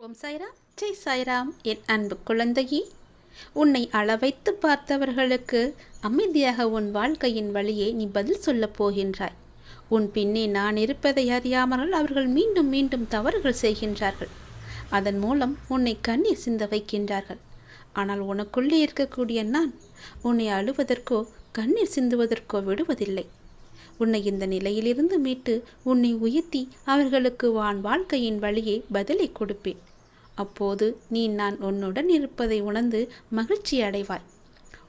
ஓம் சாய்ராம். ஜெய் சாய்ராம். என் அன்பு குழந்தையே உன்னை அளவைத்து பார்த்தவர்களுக்கு அமைதியாக உன் வாழ்க்கையின் வழியே நீ பதில் சொல்லப் போகின்றாய். உன் பின்னே நான் இருப்பதை அறியாமல் அவர்கள் மீண்டும் மீண்டும் தவறுகள் செய்கின்றார்கள். அதன் மூலம் உன்னை கண்ணீர் சிந்த வைக்கின்றார்கள். ஆனால் உனக்குள்ளே இருக்கக்கூடிய நான் உன்னை அழுவதற்கோ கண்ணீர் சிந்துவதற்கோ விடுவதில்லை. உன்னை இந்த நிலையிலிருந்து மீட்டு உன்னை உயர்த்தி அவர்களுக்கு வான் வாழ்க்கையின் வழியே பதிலை கொடுப்பேன். அப்போது நீ நான் உன்னுடன் இருப்பதை உணர்ந்து மகிழ்ச்சி அடைவாய்.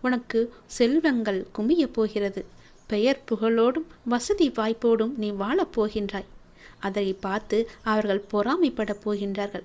உனக்கு செல்வங்கள் குமியப் போகிறது. பெயர் புகழோடும் வசதி வாய்ப்போடும் நீ வாழப் போகின்றாய். அதை பார்த்து அவர்கள் பொறாமைப்படப் போகின்றார்கள்.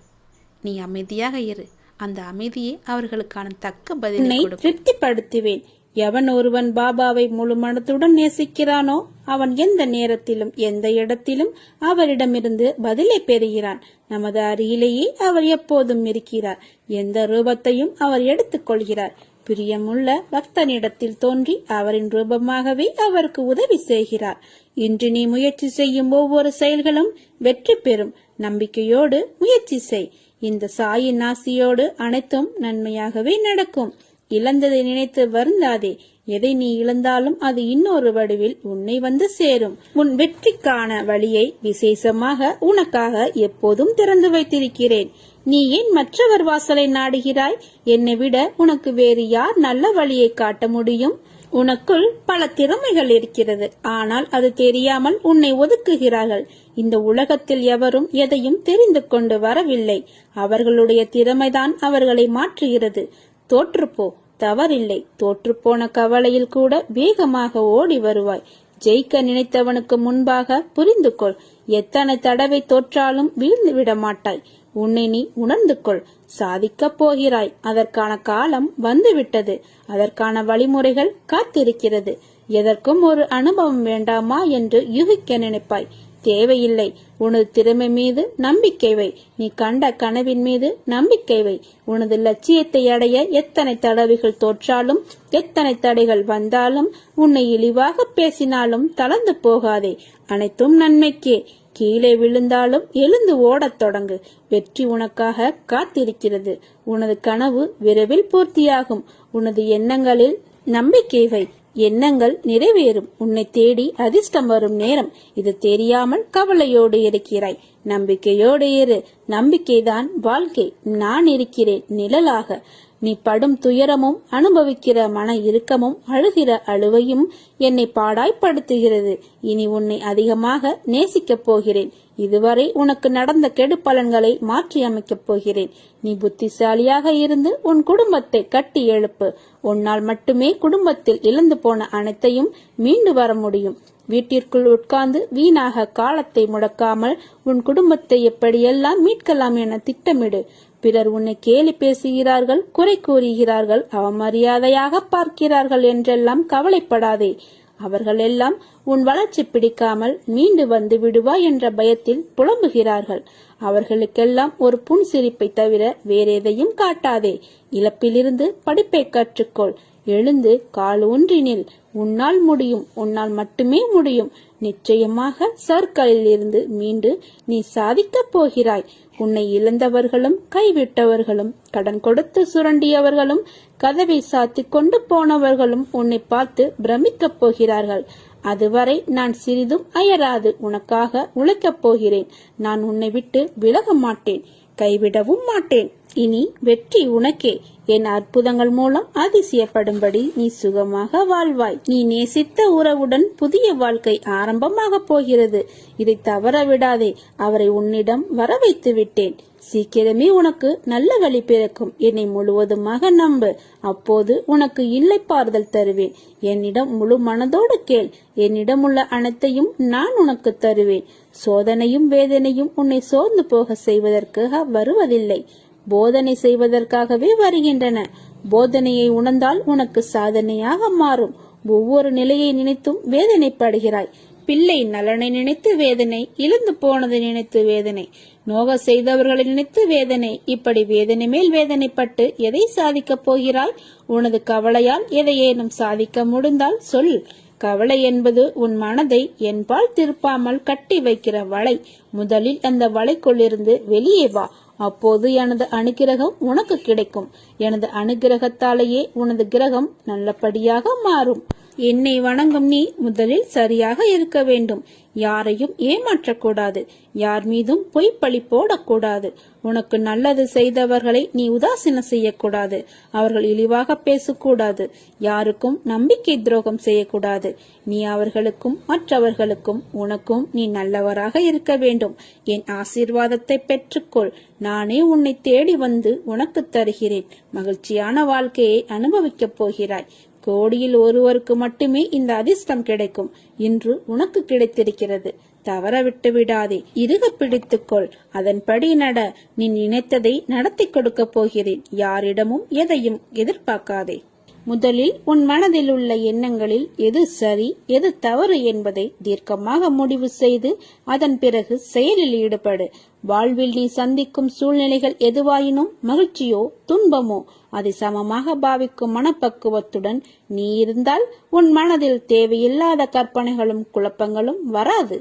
நீ அமைதியாக இரு. அந்த அமைதியே அவர்களுக்கான தக்க பதிலை திருப்திப்படுத்துவேன். எவன் ஒருவன் பாபாவை முழு மனத்துடன் நேசிக்கிறானோ அவன் எந்த நேரத்திலும் எந்த இடத்திலும் அவரிடமிருந்து பதிலை பெறுகிறான். நமது அருகிலேயே அவர் எப்போதும் இருக்கிறார். எந்த ரூபத்தையும் அவர் எடுத்துக்கொள்கிறார் பிரியமுள்ள பக்தனிடத்தில் தோன்றி அவரின் ரூபமாகவே அவருக்கு உதவி செய்கிறார். இன்று நீ முயற்சி செய்யும் ஒவ்வொரு செயல்களும் வெற்றி பெறும். நம்பிக்கையோடு முயற்சி செய். இந்த சாயின் ஆசியோடு அனைத்தும் நன்மையாகவே நடக்கும். இழந்ததை நினைத்து வருந்தாதே. எதை நீ இழந்தாலும் அது இன்னொரு வடிவில் உன்னை வந்து சேரும். உன் வெற்றிக்கான வழியை விசேஷமாக உனக்காக எப்போதும் திறந்து வைத்திருக்கிறேன். நீ ஏன் மற்றவர் வாசலை நாடுகிறாய்? என்னை விட உனக்கு வேறு யார் நல்ல வழியை காட்ட முடியும்? உனக்குள் பல திறமைகள் இருக்கிறது. ஆனால் அது தெரியாமல் உன்னை ஒதுக்குகிறார்கள். இந்த உலகத்தில் எவரும் எதையும் தெரிந்து கொண்டு வரவில்லை. அவர்களுடைய திறமைதான் அவர்களை மாற்றுகிறது. தோற்றுப்போ. தவறில்லை. தோற்றுப்போன கவலையில் கூட வேகமாக ஓடி வருவாய். ஜெயிக்க நினைத்தவனுக்கு முன்பாக புரிந்து கொள் எத்தனை தடவை தோற்றாலும் வீழ்ந்து விட மாட்டாய். உன்னை நீ உணர்ந்து கொள் சாதிக்கப் போகிறாய். அதற்கான காலம் வந்துவிட்டது. அதற்கான வழிமுறைகள் காத்திருக்கிறது. எதற்கும் ஒரு அனுபவம் வேண்டாமா என்று யூகிக்க நினைப்பாய். தேவையில்லை. உனது திறமை மீது நம்பிக்கை வை. நீ கண்ட கனவின் மீது நம்பிக்கை வை. உனது லட்சியத்தை அடைய எத்தனை தடவைகள் தோற்றாலும் எத்தனை தடைகள் வந்தாலும் உன்னை இழிவாக பேசினாலும் தளர்ந்து போகாதே. அனைத்தும் நன்மைக்கே. கீழே விழுந்தாலும் எழுந்து ஓடத் தொடங்கு. வெற்றி உனக்காக காத்திருக்கிறது. உனது கனவு விரைவில் பூர்த்தியாகும். உனது எண்ணங்களில் நம்பிக்கை வை. எண்ணங்கள் நிறைவேறும். உன்னை தேடி அதிர்ஷ்டம் வரும் நேரம். இது தெரியாமல் கவலையோடு இருக்கிறாய். நம்பிக்கையோடு இரு. நம்பிக்கைதான் வாழ்க்கை. நான் இருக்கிறேன் நிழலாக. நீ படும் துயரமும் அனுபவிக்கிற மன இறுக்கமும் அழுகிற அழுவையும் என்னை பாடாய்ப்படுத்துகிறது. இனி உன்னை அதிகமாக நேசிக்கப் போகிறேன். இதுவரை உனக்கு நடந்த கெடு பலன்களை மாற்றியமைக்கப் போகிறேன். நீ புத்திசாலியாக இருந்து உன் குடும்பத்தை கட்டி எழுப்பு. உன்னால் மட்டுமே குடும்பத்தில் இழந்து போன அனைத்தையும் மீண்டு வர முடியும். வீட்டிற்குள் உட்கார்ந்து வீணாக காலத்தை முடக்காமல் உன் குடும்பத்தை எப்படியெல்லாம் மீட்கலாம் என திட்டமிடு. பிறர் உன்னை கேலி பேசுகிறார்கள் குறை கூறுகிறார்கள் அவமரியாதையாக பார்க்கிறார்கள் என்றெல்லாம் கவலைப்படாதே. அவர்கள் எல்லாம் உன் வளர்ச்சி பிடிக்காமல் மீண்டு வந்து விடுவாய் என்ற பயத்தில் புலம்புகிறார்கள். அவர்களுக்கெல்லாம் ஒரு புன்சிரிப்பை தவிர வேறெதையும் காட்டாதே. இழப்பிலிருந்து படிப்பை கற்றுக்கொள். எழுந்து கால் ஒன்றினில் உன்னால் முடியும் உன்னால் மட்டுமே முடியும். நிச்சயமாக சர்க்கலில் இருந்து மீண்டு நீ சாதிக்கப் போகிறாய். உன்னை இழந்தவர்களும் கைவிட்டவர்களும் கடன் கொடுத்து சுரண்டியவர்களும் கதவை சாத்தி கொண்டு போனவர்களும் உன்னை பார்த்து பிரமிக்கப் போகிறார்கள். அதுவரை நான் சிறிதும் அயராது. உனக்காக உழைக்கப் போகிறேன். நான் உன்னை விட்டு விலக மாட்டேன். கைவிடவும் மாட்டேன். இனி வெற்றி உனக்கே. என் அற்புதங்கள் மூலம் அதிசயப்படும்படி நீ சுகமாக வாழ்வாய். நீ நேசித்த உறவுடன் புதிய வாழ்க்கை ஆரம்பமாக போகிறது. இதை தவற விடாதே அவரை உன்னிடம் வர வைத்து விட்டேன் சீக்கிரமே உனக்கு நல்ல வழி பிறக்கும். என்னை முழுவதுமாக நம்பு. அப்போது உனக்கு இல்லை பாறுதல் தருவேன். என்னிடம் முழு மனதோடு கேள். என்னிடம் உள்ள அனைத்தையும் நான் உனக்கு தருவேன். சோதனையும் வேதனையும் உன்னை சோர்ந்து போக செய்வதற்காக வருவதில்லை. போதனை செய்வதற்காகவே வருகின்றன. போதனையை உணர்ந்தால் உனக்கு சாதனையாக மாறும். ஒவ்வொரு நிலையை நினைத்தும் வேதனைப்படுகிறாய். பிள்ளை நலனை நினைத்து வேதனை இழந்து போனது நினைத்து வேதனை நோக செய்தவர்களை நினைத்து வேதனை இப்படி வேதனை மேல் வேதனைப்பட்டு எதை சாதிக்கப் போகிறாய்? உனது கவலையால் எதையேனும் சாதிக்க முடிந்தால் சொல். கவலை என்பது உன் மனதை என்பால் திருப்பாமல் கட்டி வைக்கிற வலை. முதலில் அந்த வலைக்குள்ளிருந்து வெளியே வா. அப்போது எனது அனுகிரகம் உனக்கு கிடைக்கும். எனது அனுகிரகத்தாலேயே உனது கிரகம் நல்லபடியாக மாறும். என்னை வணங்கும் நீ முதலில் சரியாக இருக்க வேண்டும். யாரையும் ஏமாற்றக்கூடாது. யார் மீதும் பொய்ப்பழி போடக்கூடாது. உனக்கு நல்லது செய்தவர்களை நீ உதாசீனம் செய்யக்கூடாது. அவர்கள் இழிவாக பேசக்கூடாது. யாருக்கும் நம்பிக்கை துரோகம் செய்யக்கூடாது. நீ அவர்களுக்கும் மற்றவர்களுக்கும் உனக்கும் நீ நல்லவராக இருக்க வேண்டும். என் ஆசீர்வாதத்தை பெற்றுக்கொள். நானே உன்னை தேடி வந்து உனக்கு தருகிறேன். மகிழ்ச்சியான வாழ்க்கையை அனுபவிக்கப் போகிறாய். கோடியில் ஒருவருக்கு மட்டுமே இந்த அதிர்ஷ்டம் கிடைக்கும். இன்று உனக்கு கிடைத்திருக்கிறது. தவற விட்டு விடாதே. இறுக பிடித்துக்கொள் அதன்படி நட. நீ நினைத்ததை நடத்தி கொடுக்கப் போகிறேன். யாரிடமும் எதையும் எதிர்பார்க்காதே. முதலில் உன் மனதில் உள்ள எண்ணங்களில் எது சரி எது தவறு என்பதை தீர்க்கமாக முடிவு செய்து அதன் பிறகு செயலில் ஈடுபடு. வாழ்வில் நீ சந்திக்கும் சூழ்நிலைகள் எதுவாயினும் மகிழ்ச்சியோ துன்பமோ அதை சமமாக பாவிக்கும் மனப்பக்குவத்துடன் நீ இருந்தால் உன் மனதில் தேவையில்லாத கற்பனைகளும் குழப்பங்களும் வராது.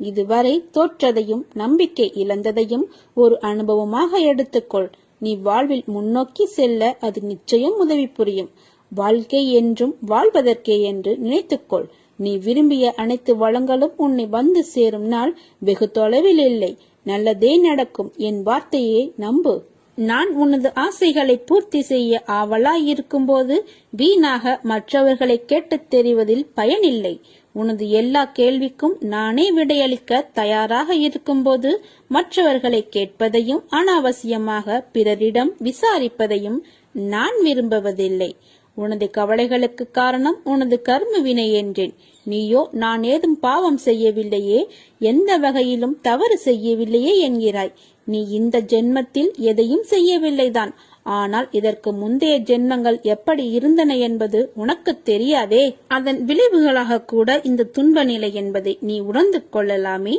இதுவரை தோற்றதையும் நம்பிக்கை இழந்ததையும் ஒரு அனுபவமாக எடுத்துக்கொள். நீ வாழ்வில் முன்னோக்கி செல்ல அது நிச்சயம் உதவி புரியும். வாழ்க்கை என்றும் வாழ்வதற்கே என்று நினைத்துக்கொள். நீ விரும்பிய அனைத்து வளங்களும் உன்னை வந்து சேரும் நாள் வெகு தொலைவில் இல்லை. நல்லதே நடக்கும். என் வார்த்தையை நம்பு. நான் உனது ஆசைகளை பூர்த்தி செய்ய ஆவலாய் இருக்கும்போது வீணாக மற்றவர்களை கேட்டுத் தெரிவதில் பயனில்லை. உனது எல்லா கேள்விக்கும் நானே விடையளிக்க தயாராக இருக்கும்போது மற்றவர்களை கேட்பதையும் அனாவசியமாக பிறரிடம் விசாரிப்பதையும் நான் விரும்புவதில்லை. உனது கவலைகளுக்கு காரணம் உனது கர்ம வினை என்றேன். நீயோ நான் ஏதும் பாவம் செய்யவில்லையே எந்த வகையிலும் தவறு செய்யவில்லையே என்கிறாய். நீ இந்த ஜென்மத்தில் எதையும் செய்யவில்லைதான். ஆனால் இதற்கு முந்தைய ஜென்மங்கள் எப்படி இருந்தன என்பது உனக்கு தெரியாதே. அதன் விளைவுகளாக கூட இந்த துன்ப நிலை என்பதை நீ உணர்ந்து கொள்ளலாமே.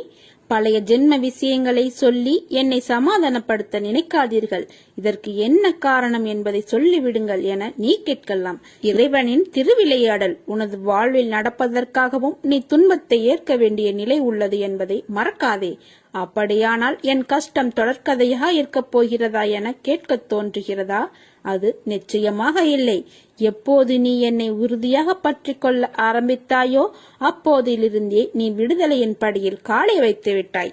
பழைய ஜென்ம விஷயங்களை சொல்லி என்னை சமாதானப்படுத்த நினைக்காதீர்கள். இதற்கு என்ன காரணம் என்பதை சொல்லிவிடுங்கள் என நீ கேட்கலாம். இறைவனின் திருவிளையாடல் உனது வாழ்வில் நடப்பதற்காகவும் நீ துன்பத்தை ஏற்க வேண்டிய நிலை உள்ளது என்பதை மறக்காதே. அப்படியானால் என் கஷ்டம் தொடர்கதையாக இருக்கப் போகிறதா என கேட்க தோன்றுகிறதா? அது நிச்சயமாக இல்லை. எப்போது நீ என்னை உறுதியாக பற்றி கொள்ள ஆரம்பித்தாயோ அப்போதிலிருந்தே நீ விடுதலையின் படியில் காலை வைத்து விட்டாய்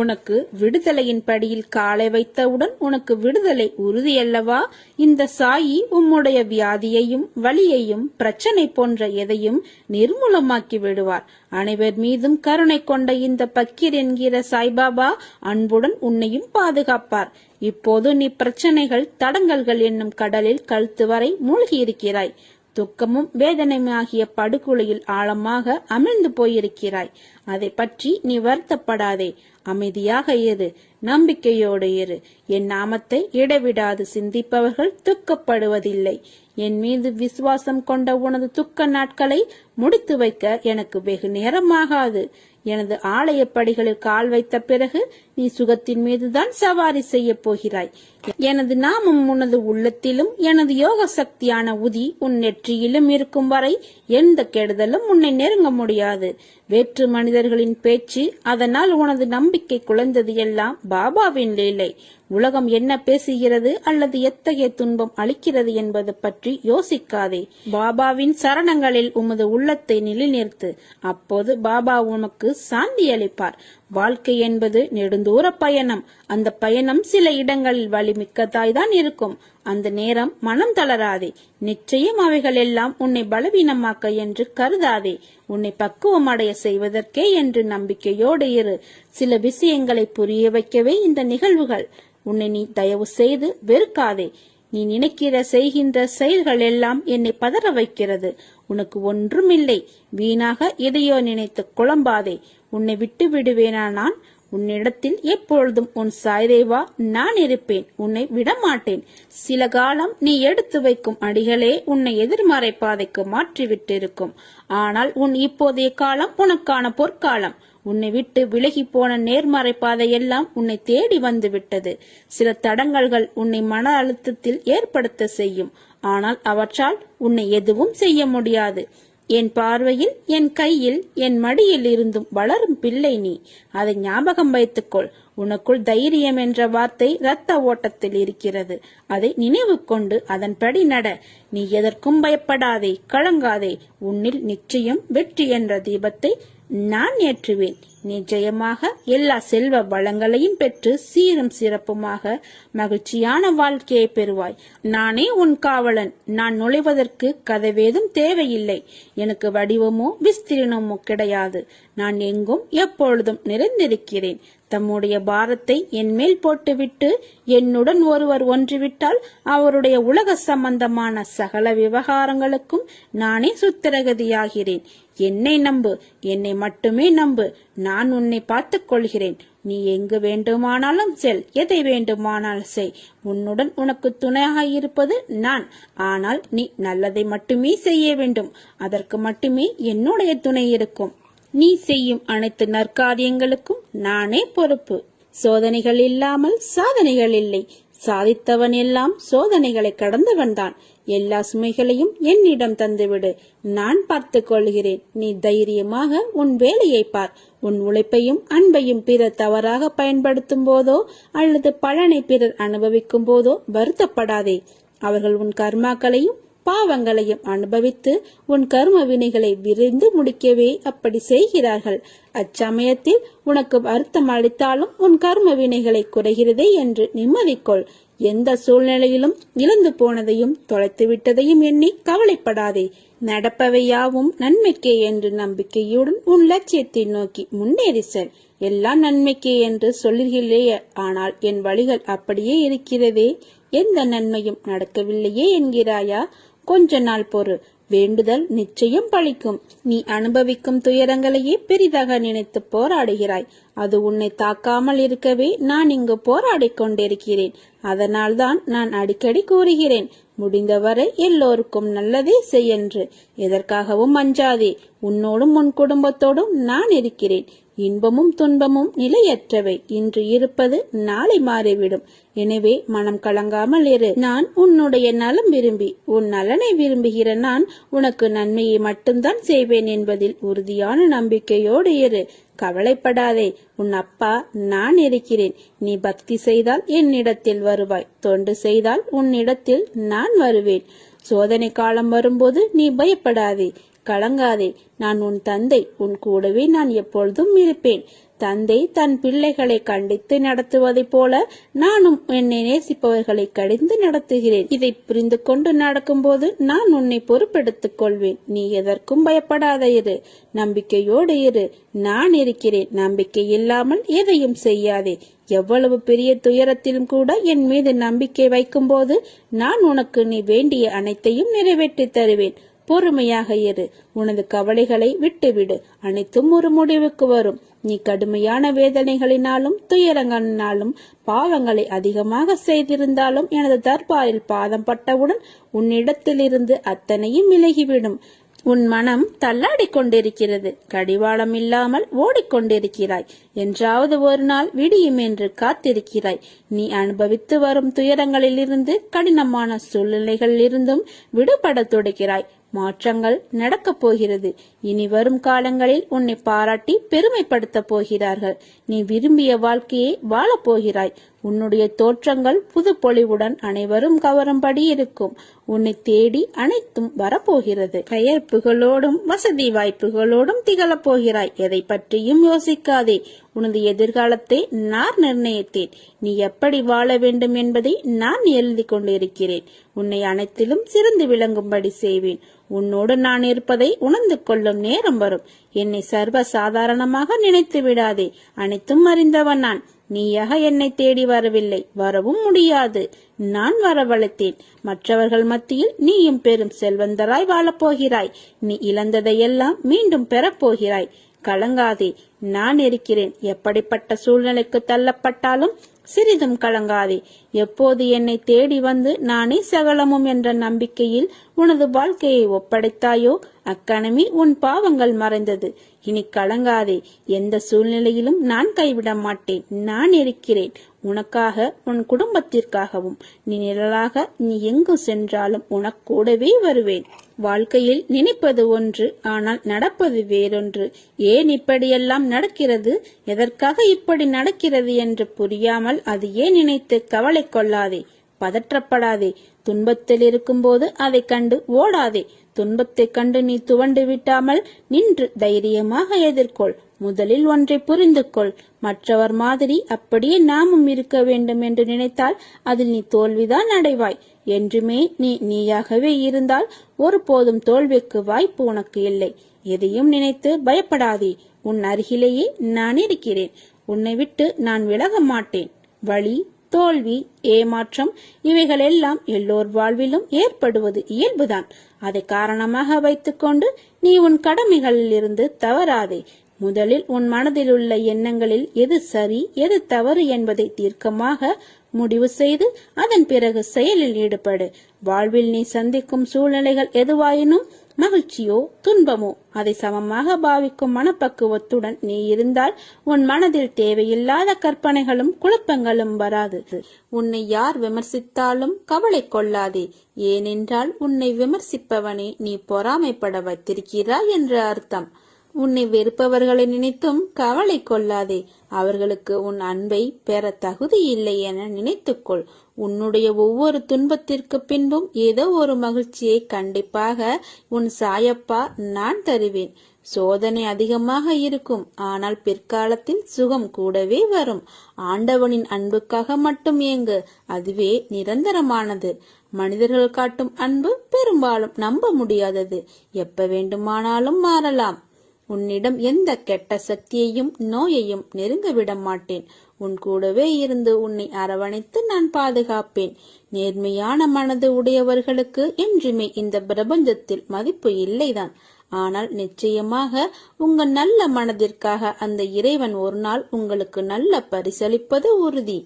உனக்கு விடுதலையின் படியில் காலை வைத்தவுடன் உனக்கு விடுதலை உறுதியல்லவா? இந்த சாயி உம்முடைய வியாதியையும் வலியையும் பிரச்சனை போன்ற எதையும் நிர்மூலமாக்கி விடுவார். அனைவர் மீதும் கருணை கொண்ட இந்த பக்கீர் என்கிற சாய்பாபா அன்புடன் உன்னையும் பாதுகாப்பார். இப்போது நீ பிரச்சனைகள் தடங்கல்கள் என்னும் கடலில் கழுத்து வரை மூழ்கி இருக்கிறாய் துக்கமும் வேதனையுமாகிய படுகொலையில் ஆழமாக அமிழ்ந்து போயிருக்கிறாய். அதை பற்றி நீ வருத்தப்படாதே. அமைதியாக இரு. நம்பிக்கையோடு இரு. என் நாமத்தை இடைவிடாது சிந்திப்பவர்கள் துக்கப்படுவதில்லை. என் மீது விசுவாசம் கொண்ட உனது துக்க நாட்களை முடித்து வைக்க எனக்கு வெகு நேரமாகாது. எனது ஆலய படிகளில் கால் வைத்த பிறகு நீ சுகத்தின் மீதுதான் சவாரி செய்ய போகிறாய். எனது நாமம் உனது உள்ளத்திலும் எனது யோக சக்தியான உதி உன் நெற்றியிலும் இருக்கும் வரை எந்த கெடுதலும் உன்னை நெருங்க முடியாது. வேற்று மனித மனிதர்களின் பேச்சு அதனால் உனது நம்பிக்கை குலைந்தது எல்லாம் பாபாவின் லீலை உலகம் என்ன பேசுகிறது அல்லது எத்தகைய துன்பம் அளிக்கிறது என்பது பற்றி யோசிக்காதே. பாபாவின் சரணங்களில் உமது உள்ளத்தை நிலைநிறுத்து. அப்போது பாபா உனக்கு சாந்தி அளிப்பார். வாழ்க்கை என்பது நெடுந்தூர பயணம். அந்த பயணம் சில இடங்களில் வலிமிக்கதாய்தான் இருக்கும். அந்த நேரம் மனம் தளராதே. நிச்சயம் அவைகள் எல்லாம் உன்னை பலவீனமாக்க என்று கருதாதே. உன்னை பக்குவம் அடைய செய்வதற்கே என்று நம்பிக்கையோடு இரு. சில விஷயங்களை புரிய வைக்கவே இந்த நிகழ்வுகள். உன்னை நீ தயவு செய்து வெறுக்காதே. நீ நினைக்கிற செய்கின்ற செயல்கள் எல்லாம் என்னை பதற வைக்கிறது. உனக்கு ஒன்றுமில்லை. வீணாக எதையோ நினைத்து குழம்பாதே. உன்னை விட்டு விடுவேனா நான்? உன்னிடத்தில் எப்பொழுதும் உன் சாய்தேவா நான் இருப்பேன். உன்னை விடமாட்டேன். சில காலம் நீ எடுத்து வைக்கும் அடிகளே உன்னை எதிர்மறை பாதைக்கு மாற்றிவிட்டிருக்கும். ஆனால் உன் இப்போதைய காலம் உனக்கான பொற்காலம். உன்னை விட்டு விலகி போன நேர்மறை பாதையெல்லாம் உன்னை தேடி வந்து விட்டது. சில தடங்கல்கள் உன்னை மன அழுத்தத்தில் ஏற்படுத்த செய்யும். ஆனால் அவற்றால் உன்னை எதுவும் செய்ய முடியாது. என் பார்வையில் என் கையில் என் மடியில் இருந்தும் வளரும் பிள்ளை நீ. அதை ஞாபகம் வைத்துக்கொள். உனக்குள் தைரியம் என்ற வார்த்தை இரத்த ஓட்டத்தில் இருக்கிறது. அதை நினைவு கொண்டு அதன்படி நட. நீ எதற்கும் பயப்படாதே கலங்காதே. உன்னில் நிச்சயம் வெற்றி என்ற தீபத்தை நான் ஏற்றுவேன். நிச்சயமாக எல்லா செல்வ வளங்களையும் பெற்று சீரும் சிறப்புமாக மகிழ்ச்சியான வாழ்க்கையை பெறுவாய். நானே உன் காவலன். நான் நுழைவதற்கு கதவேதும் தேவையில்லை. எனக்கு வடிவமோ விஸ்தீர்ணமோ கிடையாது. நான் எங்கும் எப்பொழுதும் நிறைந்திருக்கிறேன். தம்முடைய பாரத்தை என் மேல் போட்டுவிட்டு என்னுடன் ஒருவர் ஒன்றுவிட்டால் அவருடைய உலக சம்பந்தமான சகல விவகாரங்களுக்கும் நானே சுத்திரகதியாகிறேன். என்னை நம்பு என்னை மட்டுமே நம்பு. நான் உன்னை பார்த்துக் கொள்கிறேன். நீ எங்கு வேண்டுமானாலும் செல் எதை வேண்டுமானாலும் செய். உன்னுடன் உனக்கு துணையாக இருப்பது நான். ஆனால் நீ நல்லதை மட்டுமே செய்ய வேண்டும். அதற்கு மட்டுமே என்னுடைய துணை இருக்கும். நீ செய்யும் அனைத்து நற்காரியங்களுக்கும் நானே பொறுப்பு. சோதனைகள் இல்லாமல் சாதனைகள் இல்லை. சாதித்தவன் எல்லாம் சோதனைகளை கடந்தவன்தான் எல்லா சுமைகளையும் என்னிடம் தந்துவிடு. நான் பார்த்துக் கொள்கிறேன். நீ தைரியமாக உன் வேலையை பார். உன் உழைப்பையும் அன்பையும் பிறர் தவறாக பயன்படுத்தும் போதோ அல்லது பலனை பிறர் அனுபவிக்கும் போதோ வருத்தப்படாதே. அவர்கள் உன் கர்மாக்களையும் பாவங்களையும் அனுபவித்து உன் கர்ம வினைகளை விரைந்து முடிக்கவே அப்படி செய்கிறார்கள். அச்சமயத்தில் உனக்கு வருத்தம் அளித்தாலும் உன் கர்ம வினைகளை குறைகிறதே என்று நிம்மதிக்கொள். எந்த சூழ்நிலையிலும் இழந்து போனதையும் தொலைத்து விட்டதையும் எண்ணி கவலைப்படாதே. நடப்பவை யாவும் நன்மைக்கே என்று நம்பிக்கையுடன் உன் லட்சியத்தை நோக்கி முன்னேறி செல். எல்லாம் நன்மைக்கே என்று சொல்லுகிறேயே ஆனால் என் வழிகள் அப்படியே இருக்கிறதே. எந்த நன்மையும் நடக்கவில்லையே என்கிறாயா? கொஞ்ச நாள் பொறு. வேண்டுதல் நிச்சயம் பழிக்கும். நீ அனுபவிக்கும் துயரங்களையே பெரிதாக நினைத்து போராடுகிறாய். அது உன்னை தாக்காமல் இருக்கவே நான் இங்கு போராடிக் கொண்டிருக்கிறேன். அதனால்தான் நான் அடிக்கடி கூறுகிறேன் முடிந்தவரை எல்லோருக்கும் நல்லதே செய்யென்று எதற்காகவும் அஞ்சாதே உன்னோடும் உன் குடும்பத்தோடும் நான் இருக்கிறேன். இன்பமும் துன்பமும் நிலையற்றவை. இன்று இருப்பது நாளை மாறிவிடும். எனவே மனம் கலங்காமல் இரு. நான் உன்னுடைய நலம் விரும்பி உன் நலனை விரும்புகிற நான் உனக்கு நன்மையை மட்டும்தான் செய்வேன் என்பதில் உறுதியான நம்பிக்கையோடு இரு. கவலைப்படாதே. உன் அப்பா நான் இருக்கிறேன். நீ பக்தி செய்தால் என்னிடத்தில் வருவாய். தொண்டு செய்தால் உன்னிடத்தில் நான் வருவேன். சோதனை காலம் வரும்போது நீ பயப்படாதே. கலங்காதே நான் உன் தந்தை உன் கூடவே நான் எப்பொழுதும் இருப்பேன். தந்தை தன் பிள்ளைகளை கண்டித்து நடத்துவதைப் போல நானும் என்னை நேசிப்பவர்களை கடிந்து நடத்துகிறேன். இதை புரிந்து கொண்டு நடக்கும்போது நான் உன்னை பொறுப்பெடுத்துக் கொள்வேன். நீ எதற்கும் பயப்படாத இரு. நம்பிக்கையோடு இரு. நான் இருக்கிறேன். நம்பிக்கை இல்லாமல் எதையும் செய்யாதே. எவ்வளவு பெரிய துயரத்திலும் கூட என் மீது நம்பிக்கை வைக்கும்போது நான் உனக்கு நீ வேண்டிய அனைத்தையும் நிறைவேற்றி தருவேன். பொறுமையாக இரு. உனது கவலைகளை விட்டுவிடு. அனைத்தும் ஒரு முடிவுக்கு வரும். நீ கடுமையான வேதனைகளினாலும் துயரங்களினாலும் பாவங்களை அதிகமாக செய்திருந்தாலும் எனது தர்பாரில் பாதம் பட்டவுடன் உன்னிடத்திலிருந்து அத்தனையும் விலகிவிடும். உன் மனம் தள்ளாடிக் கொண்டிருக்கிறது கடிவாளம் இல்லாமல் ஓடிக்கொண்டிருக்கிறாய். என்றாவது ஒரு நாள் விடியும் என்று காத்திருக்கிறாய். நீ அனுபவித்து வரும் துயரங்களிலிருந்து கடினமான சூழ்நிலைகளிலிருந்தும் விடுபட துடைக்கிறாய். மாற்றங்கள் நடக்கப் போகிறது. இனி வரும் காலங்களில் உன்னை பாராட்டி பெருமைப்படுத்த போகிறார்கள். நீ விரும்பிய வாழ்க்கையை வாழப் போகிறாய். உன்னுடைய தோற்றங்கள் புது பொலிவுடன் அனைவரும் கவரும்படி இருக்கும். உன்னை தேடி அனைத்தும் வரப்போகிறது. பெயர் புகழோடும் வசதி வாய்ப்புகளோடும் திகழப் போகிறாய். எதை பற்றியும் யோசிக்காதே. உனது எதிர்காலத்தை நான் நிர்ணயித்தேன். நீ எப்படி வாழ வேண்டும் என்பதை நான் எழுதி கொண்டிருக்கிறேன். உன்னை அனைத்திலும் சிறந்து விளங்கும்படி செய்வேன். உன்னோடு நான் இருப்பதை உணர்ந்து கொள்ளும் நேரம் வரும். என்னை சர்வ சாதாரணமாக நினைத்து விடாதே. அனைத்தும் அறிந்தவன் நான். நீயாக என்னை தேடி வரவில்லை. வரவும் முடியாது. நான் வரவழைத்தேன். மற்றவர்கள் மத்தியில் நீயும் பெரும் செல்வந்தராய் வாழப்போகிறாய். நீ இழந்ததையெல்லாம் மீண்டும் பெறப்போகிறாய். கலங்காதே. நான் இருக்கிறேன். எப்படிப்பட்ட சூழ்நிலைக்கு தள்ளப்பட்டாலும் சிறிதும் கலங்காதே. எப்போது என்னை தேடி வந்து நானே சகலமும் என்ற நம்பிக்கையில் உனது வாழ்க்கையை ஒப்படைத்தாயோ? அக்கணமே உன் பாவங்கள் மறைந்தது. இனி கலங்காதே. எந்த சூழ்நிலையிலும் நான் கைவிட மாட்டேன். நான் இருக்கிறேன். உனக்காக உன் குடும்பத்திற்காகவும். நீ நிழலாக நீ எங்கு சென்றாலும் உனக்கூடவே வருவேன். வாழ்க்கையில் நினைப்பது ஒன்று ஆனால் நடப்பது வேறொன்று. ஏன் இப்படியெல்லாம் நடக்கிறது? எதற்காக இப்படி நடக்கிறது என்று புரியாமல் அது ஏன் நினைத்து கவலை கொள்ளாதே? பதற்றப்படாதே. துன்பத்தில் இருக்கும்போது அதை கண்டு ஓடாதே. துன்பத்தைக் கண்டு நீ துவண்டு விட்டாமல் நின்று தைரியமாக எதிர்கொள். முதலில் ஒன்றை புரிந்து கொள் மற்றவர் மாதிரி அப்படியே நாமும் இருக்க வேண்டும் என்று நினைத்தால் அதில் நீ தோல்விதான் அடைவாய். என்றுமே நீ நீயாகவே இருந்தால் ஒருபோதும் தோல்விக்கு வாய்ப்பு உனக்கு இல்லை. எதையும் நினைத்து பயப்படாதே. உன் அருகிலேயே நான் இருக்கிறேன். உன்னை விட்டு நான் விலக மாட்டேன். வழி தோல்வி ஏமாற்றம் இவைகளெல்லாம் எல்லோர் வாழ்விலும் ஏற்படுவது இயல்புதான். அதை காரணமாக வைத்துக்கொண்டு நீ உன் கடமைகளில் இருந்து தவறாதே. முதலில் உன் மனதில் உள்ள எண்ணங்களில் எது சரி எது தவறு என்பதை தீர்க்கமாக முடிவு செய்து அதன் பிறகு செயலில் ஈடுபடு. வாழ்வில் நீ சந்திக்கும் சூழ்நிலைகள் எதுவாயினும் மகிழ்ச்சியோ துன்பமோ அதை சமமாக பாவிக்கும் மனப்பக்குவத்துடன் நீ இருந்தால் உன் மனதில் தேவையில்லாத கற்பனைகளும் குழப்பங்களும் வராது. உன்னை யார் விமர்சித்தாலும் கவலை கொள்ளாதே. ஏனென்றால் உன்னை விமர்சிப்பவனே நீ பொறாமைப்பட வைத்திருக்கிறாய் என்று அர்த்தம். உன்னை வெறுப்பவர்களை நினைத்தும் கவலை கொள்ளாதே. அவர்களுக்கு உன் அன்பை பெற தகுதி இல்லை என நினைத்துக்கொள். உன்னுடைய ஒவ்வொரு துன்பத்திற்கு பின்பும் ஏதோ ஒரு மகிழ்ச்சியை கண்டிப்பாக உன் சாயப்பா நான் தருவேன். சோதனை அதிகமாக இருக்கும் ஆனால் பிற்காலத்தில் சுகம் கூடவே வரும். ஆண்டவனின் அன்புக்காக மட்டும் ஏங்கு அதுவே நிரந்தரமானது. மனிதர்கள் காட்டும் அன்பு பெரும்பாலும் நம்ப முடியாதது. எப்ப வேண்டுமானாலும் மாறலாம். உன்னிடம் எந்த கெட்ட சக்தியையும் நோயையும் நெருங்க விட மாட்டேன். உன் கூடவே இருந்து உன்னை அரவணைத்து நான் பாதுகாப்பேன். நேர்மையான மனது உடையவர்களுக்கு என்றுமே இந்த பிரபஞ்சத்தில் மதிப்பு இல்லைதான். ஆனால் நிச்சயமாக உங்க நல்ல மனதிற்காக அந்த இறைவன் ஒரு நாள் உங்களுக்கு நல்ல பரிசளிப்பது உறுதி.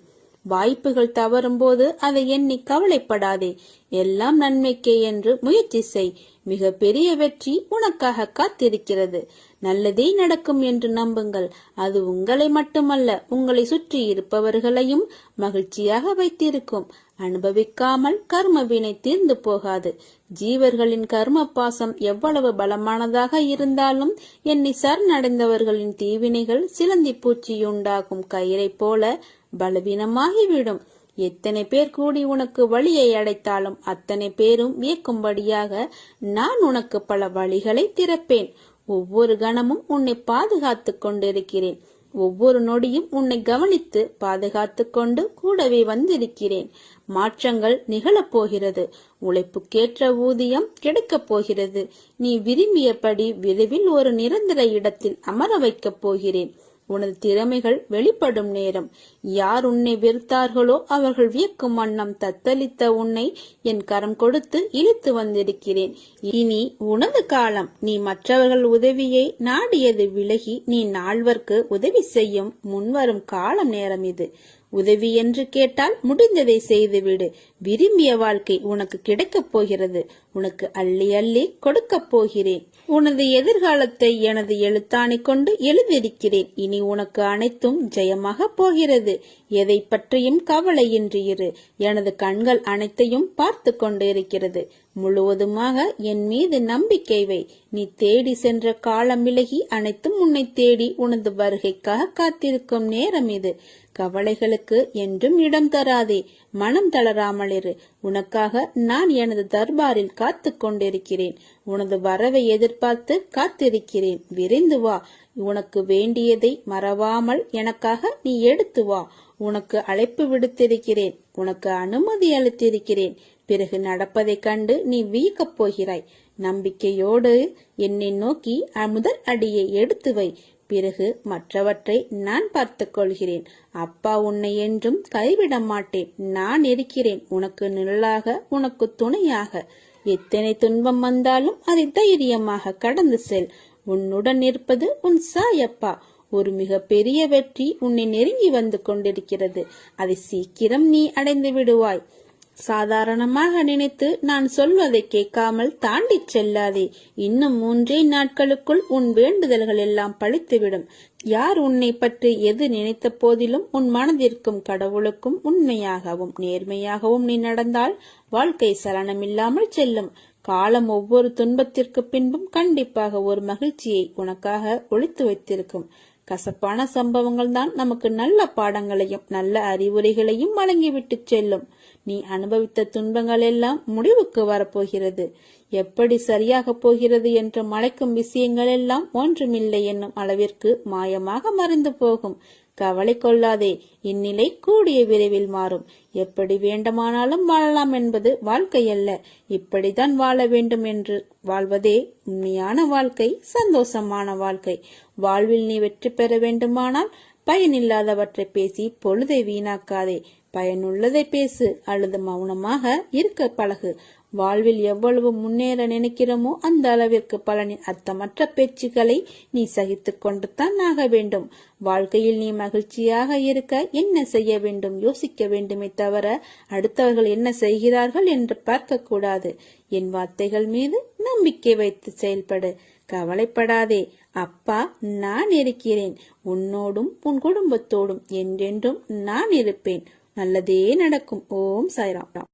வாய்ப்புகள் தவறும்போது அதை எண்ணி கவலைப்படாதே. எல்லாம் நன்மைக்கே என்று முயற்சி செய். மிக பெரிய வெற்றி உனக்காக காத்திருக்கிறது. நல்லதே நடக்கும் என்று நம்புங்கள். அது உங்களை மட்டுமல்ல உங்களை சுற்றி இருப்பவர்களையும் மகிழ்ச்சியாக வைத்திருக்கும். அனுபவிக்காமல் கர்ம வினை தீர்ந்து போகாது. ஜீவர்களின் கர்ம பாசம் எவ்வளவு பலமானதாக இருந்தாலும் எண்ணி சரணடைந்தவர்களின் தீவினைகள் சிலந்தி பூச்சியுண்டாகும் கயிறை போல பலவீனமாகிவிடும். எத்தனை பேர் கூடி உனக்கு வழியை அடைத்தாலும் அத்தனை பேரும் வியக்கும்படியாக நான் உனக்கு பல வழிகளை திறப்பேன். ஒவ்வொரு கணமும் உன்னை பாதுகாத்துக் கொண்டிருக்கிறேன். ஒவ்வொரு நொடியும் உன்னை கவனித்து பாதுகாத்து கொண்டு கூடவே வந்திருக்கிறேன். மாற்றங்கள் நிகழப் போகிறது. உழைப்புக்கேற்ற ஊதியம் கிடைக்கப் போகிறது. நீ விரும்பியபடி விரைவில் ஒரு நிரந்தர இடத்தில் அமர வைக்கப் போகிறேன். உனது திறமைகள் வெளிப்படும் நேரம். யார் உன்னை வெறுத்தார்களோ அவர்கள் வியக்கும் வண்ணம் தத்தளித்த உன்னை என் கரம் கொடுத்து இழுத்து வந்திருக்கிறேன். இனி உனது காலம். நீ மற்றவர்கள் உதவியை நாடியது விலகி நீ நால்வர்க்கு உதவி செய்யும் முன்வரும் காலம் நேரம் இது. உதவி என்று கேட்டால் முடிந்ததை செய்துவிடு. விரும்பிய வாழ்க்கை உனக்கு கிடைக்கப் போகிறது. உனக்கு அள்ளி அள்ளி கொடுக்கப் போகிறேன். உனது எதிர்காலத்தை எனது எழுத்தாணி கொண்டு எழுதியிருக்கிறேன். இனி உனக்கு அனைத்தும் ஜெயமாக போகிறது. எதை பற்றியும் கவலையின்றி இரு. எனது கண்கள் அனைத்தையும் பார்த்து கொண்டு இருக்கிறது முழுவதுமாக என் மீது நம்பிக்கை வை. நீ தேடி சென்ற காலம் விலகி அனைத்தும் உன்னை தேடி உனது வருகைக்காக காத்திருக்கும் நேரம் இது. கவலைகளுக்கு என்றும் இடம் தராதே. மனம் தளராமல் இரு. உனக்காக நான் எனது தர்பாரில் காத்து கொண்டிருக்கிறேன். உனது வரவை எதிர்பார்த்து காத்திருக்கிறேன். விரைந்து வா. உனக்கு வேண்டியதை மறவாமல் எனக்காக நீ எடுத்து வா. உனக்கு அழைப்பு விடுத்திருக்கிறேன். உனக்கு அனுமதி அளித்திருக்கிறேன். பிறகு நடப்பதைக் கண்டு நீ வியக்கப் போகிறாய். நம்பிக்கையோடு என்னை நோக்கி முதல் அடியை எடுத்து வை. பிறகு மற்றவற்றை நான் பார்த்துக் கொள்கிறேன். அப்பா உன்னை என்றும் கைவிட மாட்டேன் நான் இருக்கிறேன். உனக்கு நிழலாக உனக்கு துணையாக. எத்தனை துன்பம் வந்தாலும் அதை தைரியமாக கடந்து செல். உன்னுடன் இருப்பது உன் சாயப்பா. ஒரு மிக பெரிய வெற்றி உன்னை நெருங்கி வந்து கொண்டிருக்கிறது. அதை சீக்கிரம் நீ அடைந்து விடுவாய். சாதாரணமாக நினைத்து நான் சொல்வதை கேட்காமல் தாண்டிச் செல்லாதே. இன்னும் மூன்றே நாட்களுக்குள் உன் வேண்டுதல்கள் எல்லாம் பழித்துவிடும். யார் உன்னை பற்றி எது நினைத்த போதிலும் உன் மனதிற்கும் கடவுளுக்கும் உண்மையாகவும் நேர்மையாகவும் நீ நடந்தால் வாழ்க்கை சலனமில்லாமல் செல்லும். காலம் ஒவ்வொரு துன்பத்திற்கு பின்பும் கண்டிப்பாக ஒரு மகிழ்ச்சியை உனக்காக ஒழித்து வைத்திருக்கும். கசப்பான சம்பவங்கள் தான் நமக்கு நல்ல பாடங்களையும் நல்ல அறிவுரைகளையும் வழங்கிவிட்டு செல்லும். நீ அனுபவித்த துன்பங்கள் எல்லாம் முடிவுக்கு வரப்போகிறது. எப்படி சரியாக போகிறது என்று மலைக்கும் விஷயங்கள் எல்லாம் ஒன்றுமில்லை என்னும் அளவிற்கு மாயமாக மறைந்து போகும். கவலை கொள்ளாதே இந்நிலை கூடிய விரைவில் மாறும். எப்படி வேண்டுமானாலும் வாழலாம் என்பது வாழ்க்கை அல்ல. இப்படித்தான் வாழ வேண்டும் என்று வாழ்வதே உண்மையான வாழ்க்கை சந்தோஷமான வாழ்க்கை. வாழ்வில் நீ வெற்றி பெற வேண்டுமானால் பயனில்லாதவற்றை பேசி பொழுதை வீணாக்காதே. பயனுள்ளதை பேசு அல்லது மௌனமாக இருக்க பழகு. வாழ்வில் எவ்வளவு முன்னேற நினைக்கிறோமோ அந்த அளவிற்கு பலனின் அர்த்தமற்ற பேச்சுக்களை நீ சகித்துக் கொண்டுதான் ஆக வேண்டும். வாழ்க்கையில் நீ மகிழ்ச்சியாக இருக்க என்ன செய்ய வேண்டும்? யோசிக்க வேண்டுமே தவிர அடுத்தவர்கள் என்ன செய்கிறார்கள் என்று பார்க்க கூடாது என் வார்த்தைகள் மீது நம்பிக்கை வைத்து செயல்படு. கவலைப்படாதே. அப்பா நான் இருக்கிறேன். உன்னோடும் உன் குடும்பத்தோடும் என்றென்றும் நான் இருப்பேன். நல்லதே நடக்கும். ஓம் சாய்ராம்.